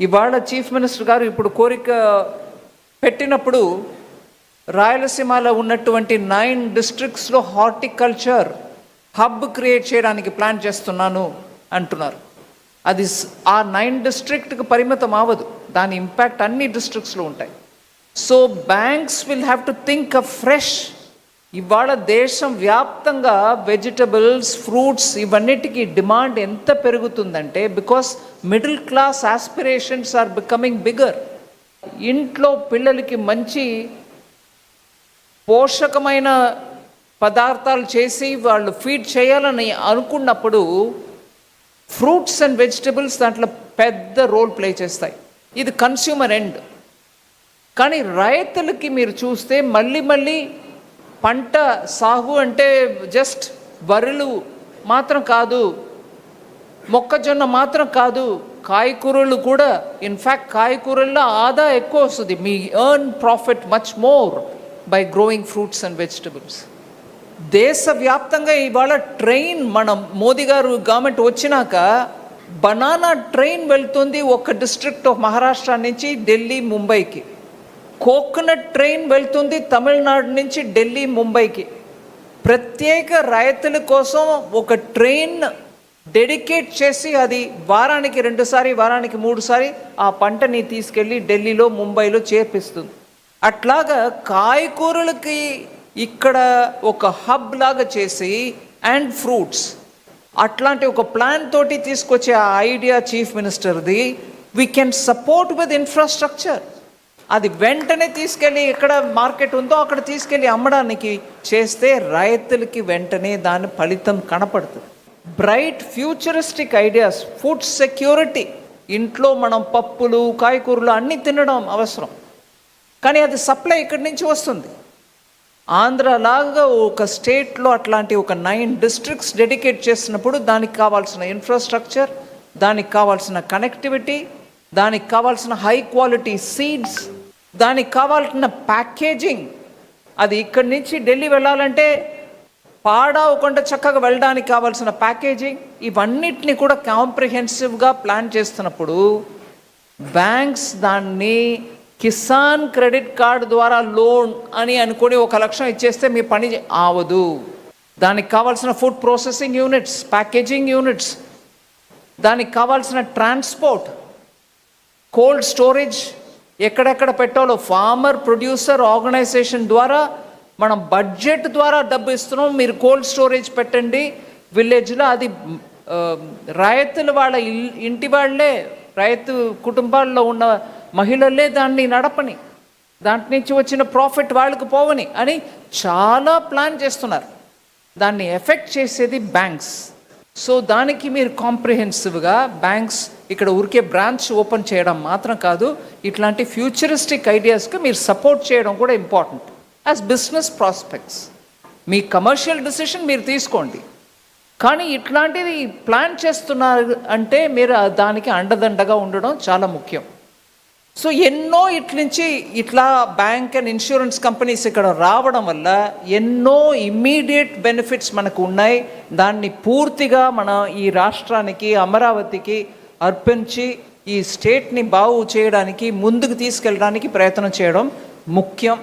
ఇవాళ chief minister గారు ఇప్పుడు కోరిక పెట్టినప్పుడు రాయలసీమలో ఉన్నటువంటి నైన్ డిస్ట్రిక్ట్స్లో హార్టికల్చర్ హబ్ క్రియేట్ చేయడానికి ప్లాన్ చేస్తున్నాను అంటున్నారు. అది ఆ నైన్ డిస్ట్రిక్ట్కి పరిమితం అవ్వదు. దాని ఇంపాక్ట్ అన్ని డిస్ట్రిక్ట్స్లో ఉంటాయి. So banks will have to think a fresh ఇవాళ దేశం వ్యాప్తంగా వెజిటబుల్స్ ఫ్రూట్స్ ఇవన్నిటికీ డిమాండ్ ఎంత పెరుగుతుందంటే because middle class aspirations are becoming bigger. ఇంట్లో పిల్లలకి మంచి పోషకమైన పదార్థాలు చేసి వాళ్ళు ఫీడ్ చేయాలని అనుకున్నప్పుడు ఫ్రూట్స్ అండ్ వెజిటబుల్స్ దాంట్లో పెద్ద రోల్ ప్లే చేస్తాయి. ఇది కన్స్యూమర్ ఎండ్. కానీ రైతులకి మీరు చూస్తే మళ్ళీ మళ్ళీ పంట సాగు అంటే జస్ట్ వరులు మాత్రం కాదు మొక్కజొన్న మాత్రం కాదు కాయకూరలు కూడా ఇన్ఫ్యాక్ట్ కాయకూరల్లో ఆదా ఎక్కువ వస్తుంది. మీ earn profit much more by growing fruits and vegetables దేశవ్యాప్తంగా ఇవాళ ట్రైన్ మనం మోదీ గారు గవర్నమెంట్ వచ్చినాక బనానా ట్రైన్ వెళ్తుంది ఒక డిస్ట్రిక్ట్ ఆఫ్ మహారాష్ట్ర నుంచి ఢిల్లీ ముంబైకి. కోకోనట్ ట్రైన్ వెళ్తుంది తమిళనాడు నుంచి ఢిల్లీ ముంబైకి. ప్రత్యేక రైతుల కోసం ఒక ట్రైన్ డెడికేట్ చేసి అది వారానికి రెండుసారి వారానికి మూడుసారి ఆ పంటని తీసుకెళ్ళి ఢిల్లీలో ముంబైలో చేపిస్తుంది అట్లాగా కాయకూరలకి ఇక్కడ ఒక హబ్ లాగా చేసి అండ్ ఫ్రూట్స్. అట్లాంటి ఒక ప్లాన్ తోటి తీసుకొచ్చే ఆ idea chief మినిస్టర్ది. We can support with infrastructure అది వెంటనే తీసుకెళ్ళి ఎక్కడ మార్కెట్ ఉందో అక్కడ తీసుకెళ్ళి అమ్మడానికి చేస్తే రైతులకి వెంటనే దాని ఫలితం కనపడుతుంది. Bright futuristic ideas food security ఇంట్లో మనం పప్పులు కాయకూరలు అన్నీ తినడం అవసరం. కానీ అది సప్లై ఇక్కడి నుంచి వస్తుంది. ఆంధ్రలాగా ఒక స్టేట్లో అట్లాంటి ఒక నైన్ డిస్ట్రిక్ట్స్ డెడికేట్ చేసినప్పుడు దానికి కావాల్సిన ఇన్ఫ్రాస్ట్రక్చర్ దానికి కావాల్సిన కనెక్టివిటీ దానికి కావాల్సిన హై క్వాలిటీ సీడ్స్ దానికి కావాల్సిన ప్యాకేజింగ్. అది ఇక్కడి నుంచి ఢిల్లీ వెళ్ళాలంటే పాడవకుండా చక్కగా వెళ్ళడానికి కావాల్సిన ప్యాకేజింగ్. ఇవన్నిటిని కూడా కాంప్రిహెన్సివ్గా ప్లాన్ చేస్తున్నప్పుడు బ్యాంక్స్ దాన్ని కిసాన్ క్రెడిట్ కార్డ్ ద్వారా లోన్ అని అనుకొని ఒక లక్షం ఇచ్చేస్తే మీ పని ఆవదు. దానికి కావాల్సిన food processing units packaging units దానికి కావాల్సిన ట్రాన్స్పోర్ట్ కోల్డ్ స్టోరేజ్ ఎక్కడెక్కడ పెట్టాలో ఫార్మర్ ప్రొడ్యూసర్ ఆర్గనైజేషన్ ద్వారా మనం బడ్జెట్ ద్వారా డబ్బు ఇస్తున్నాం. మీరు కోల్డ్ స్టోరేజ్ పెట్టండి. విలేజ్లో అది రైతుల వాళ్ళ ఇల్- ఇంటి వాళ్ళే రైతు కుటుంబాల్లో ఉన్న మహిళలే దాన్ని నడపని. దాంట్ నుంచి వచ్చిన ప్రాఫిట్ వాళ్ళకి పోవని అని చాలా ప్లాన్ చేస్తున్నారు. దాన్ని ఎఫెక్ట్ చేసేది బ్యాంక్స్ సో దానికి మీరు కాంప్రిహెన్సివ్గా బ్యాంక్స్ ఇక్కడ ఊరికే బ్రాంచ్ ఓపెన్ చేయడం మాత్రం కాదు ఇట్లాంటి ఫ్యూచరిస్టిక్ ఐడియాస్కి మీరు సపోర్ట్ చేయడం కూడా ఇంపార్టెంట్ యాజ్ బిజినెస్ ప్రాస్పెక్ట్స్ మీ కమర్షియల్ డిసిషన్ మీరు తీసుకోండి. కానీ ఇట్లాంటివి ప్లాన్ చేస్తున్నారు అంటే మీరు దానికి అండదండగా ఉండడం చాలా ముఖ్యం. సో ఎన్నో ఇట్నుంచి ఇట్లా బ్యాంక్ అండ్ ఇన్సూరెన్స్ కంపెనీస్ ఇక్కడ రావడం వల్ల ఎన్నో ఇమ్మీడియట్ బెనిఫిట్స్ మనకు ఉన్నాయి. దాన్ని పూర్తిగా మన ఈ రాష్ట్రానికి అమరావతికి అర్పించి ఈ స్టేట్ని బాగు చేయడానికి ముందుకు తీసుకెళ్ళడానికి ప్రయత్నం చేయడం ముఖ్యం.